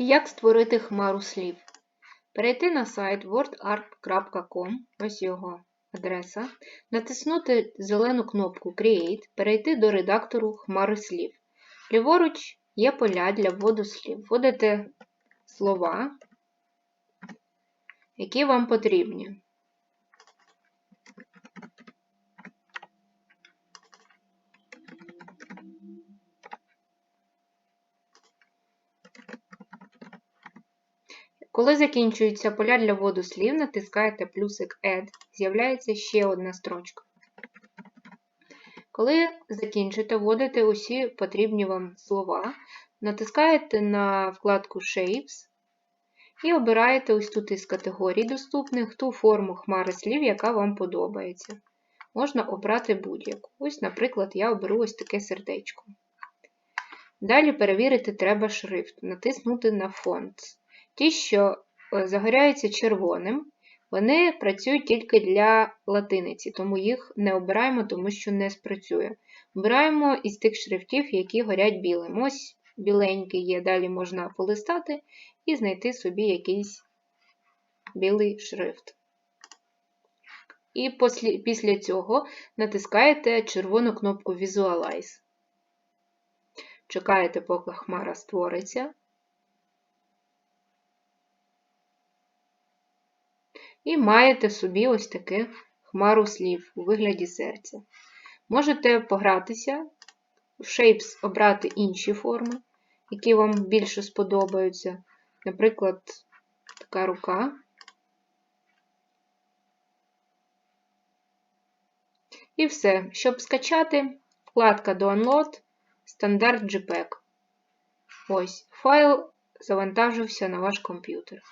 Як створити хмару слів? Перейти на сайт wordart.com, ось його адреса, натиснути зелену кнопку Create, перейти до редактору хмари слів. Ліворуч є поля для вводу слів. Вводите слова, які вам потрібні. Коли закінчуються поля для вводу слів, натискаєте плюсик Add, з'являється ще одна строчка. Коли закінчите вводите усі потрібні вам слова, натискаєте на вкладку Shapes і обираєте ось тут із категорій доступних ту форму хмари слів, яка вам подобається. Можна обрати будь-яку. Ось, наприклад, я оберу ось таке сердечко. Далі перевірити треба шрифт, натиснути на фонд. Ті, що е, загоряються червоним, вони працюють тільки для латиниці, тому їх не обираємо, тому що не спрацює. Обираємо із тих шрифтів, які горять білим. Ось біленький є, далі можна полистати і знайти собі якийсь білий шрифт. І після цього натискаєте червону кнопку Visualize. Чекаєте, поки хмара створиться. І маєте собі ось таке хмару слів у вигляді серця. Можете погратися, в Shapes обрати інші форми, які вам більше сподобаються. Наприклад, така рука. І все. Щоб скачати, вкладка Download, стандарт JPEG. Ось, файл завантажився на ваш комп'ютер.